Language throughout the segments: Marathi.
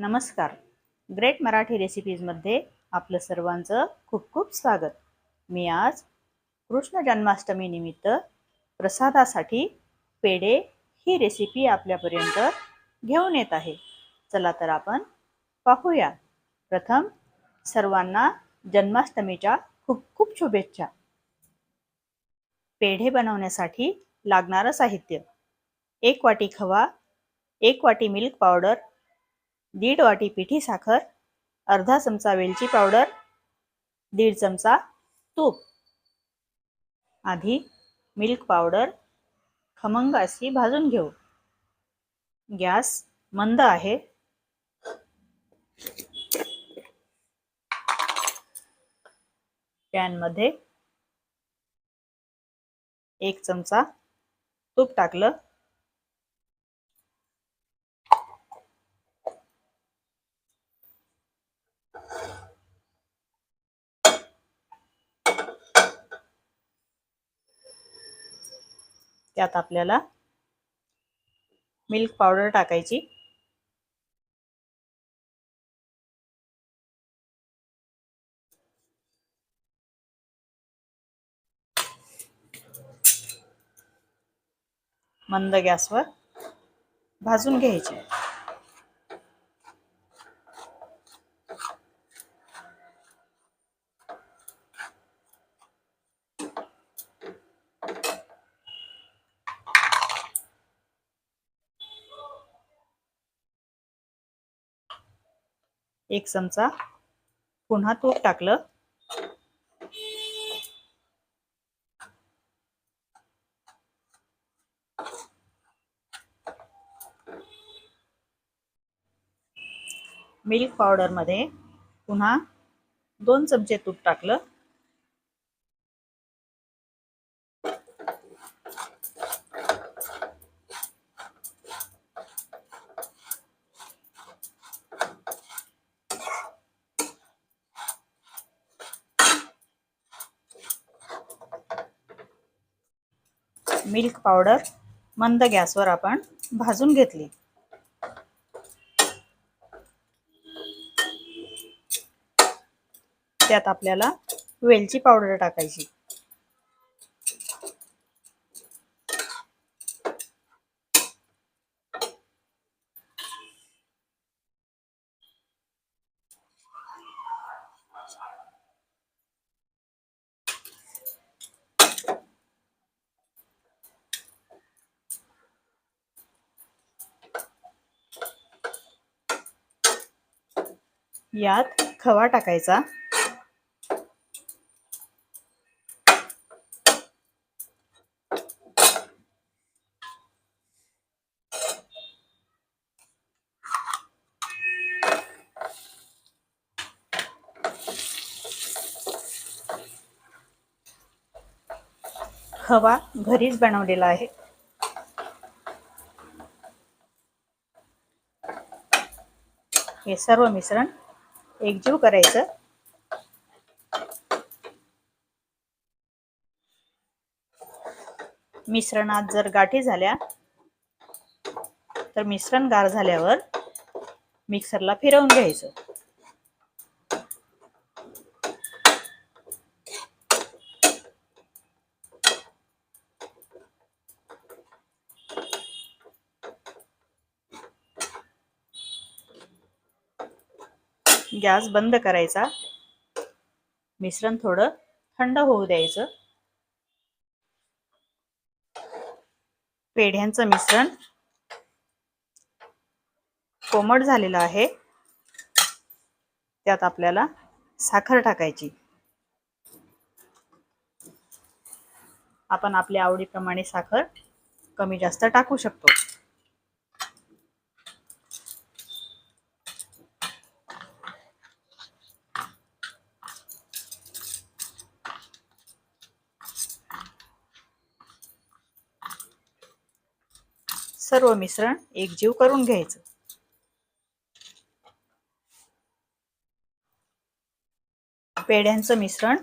नमस्कार. ग्रेट मराठी रेसिपीजमध्ये आपलं सर्वांचं खूप खूप स्वागत. मी आज कृष्ण जन्माष्टमी निमित्त प्रसादासाठी पेढे ही रेसिपी आपल्यापर्यंत घेऊन येत आहे. चला तर आपण पाहूया. प्रथम सर्वांना जन्माष्टमीच्या खूप खूप शुभेच्छा. पेढे बनवण्यासाठी लागणारं साहित्य. एक वाटी खवा एक वाटी मिल्क पावडर दीड वाटी पिठी साखर अर्धा चमचा वेलची पावडर दीड चमचा तूप. आधी मिल्क पावडर खमंग अशी भाजून घेऊ. गॅस मंद आहे. पॅनमध्ये एक चमचा तूप टाकलं. त्यात आपल्याला मिल्क पावडर टाकायची. मंद गॅसवर भाजून घ्यायची. एक चमचा. पुन्हा तूप टाकलं. मिल्क पावडरमध्ये पुन्हा दोन चमचे तूप टाकलं. मिल्क पावडर मंद गॅसवर आपण भाजून घेतली. त्यात आपल्याला वेलची पावडर टाकायची. यात खवा टाकायचा. खवा घरीच बनवलेला आहे. हे सर्व मिश्रण एकजीव करायचं. मिश्रणात जर गाठी झाल्या तर मिश्रण गार झाल्यावर मिक्सरला फिरवून घ्यायचं. गॅस बंद करायचा. मिश्रण थोडं थंड होऊ द्यायचं. पेढ्यांचं मिश्रण कोमट झालेलं आहे. त्यात आपल्याला साखर टाकायची. आपण आपल्या आवडीप्रमाणे साखर कमी जास्त टाकू शकतो. सर्व मिश्रण एकजीव करून घ्यायचं. पेढ्यांचं मिश्रण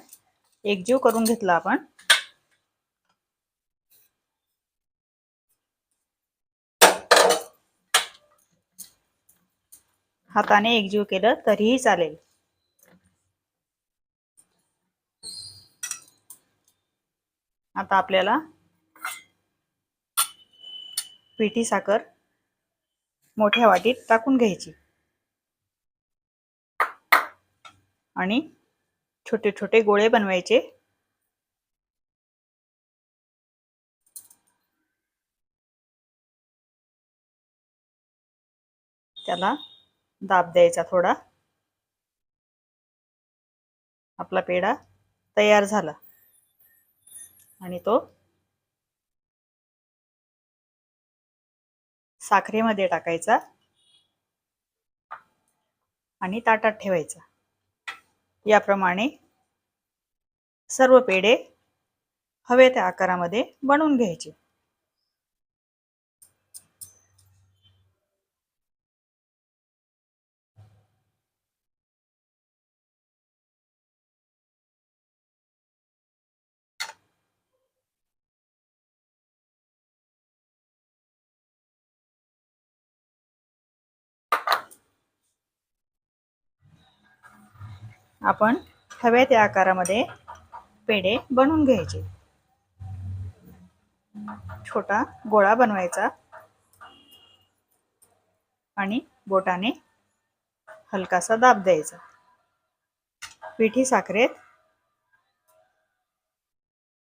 एकजीव करून घेतलं आपण. हाताने एकजीव केलं तरीही चालेल. आता आपल्याला पिठी साखर मोठ्या वाटीत टाकून घ्यायची. आणि छोटे छोटे गोळे बनवायचे. त्याला दाब द्यायचा थोडा. आपला पेढा तयार झाला. आणि तो साखरेमध्ये टाकायचा. आणि ताटात ठेवायचा. याप्रमाणे सर्व पेढे हवे त्या आकारामध्ये बनवून घ्यायचे. आपण हव्या त्या आकारामध्ये पेढे बनवून घ्यायचे. छोटा गोळा बनवायचा आणि बोटाने हलकासा दाब द्यायचा. पिठी साखरेत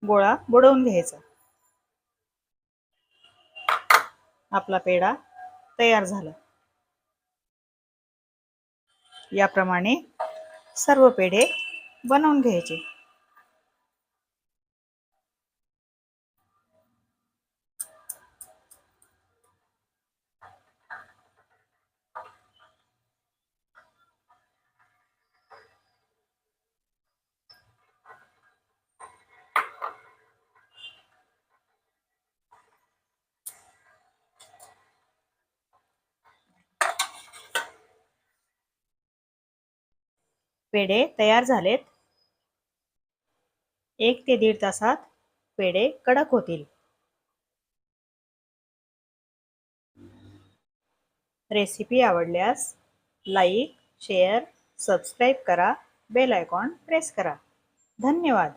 गोळा बुडवून घ्यायचा. आपला पेढा तयार झाला. याप्रमाणे सर्व पेढे बनवून घ्यायचे. पेढे तयार झालेत. एक ते दीड तासात पेढे कडक होतील. रेसिपी आवडल्यास लाईक शेअर सबस्क्राईब करा बेल आयकॉन प्रेस करा. धन्यवाद.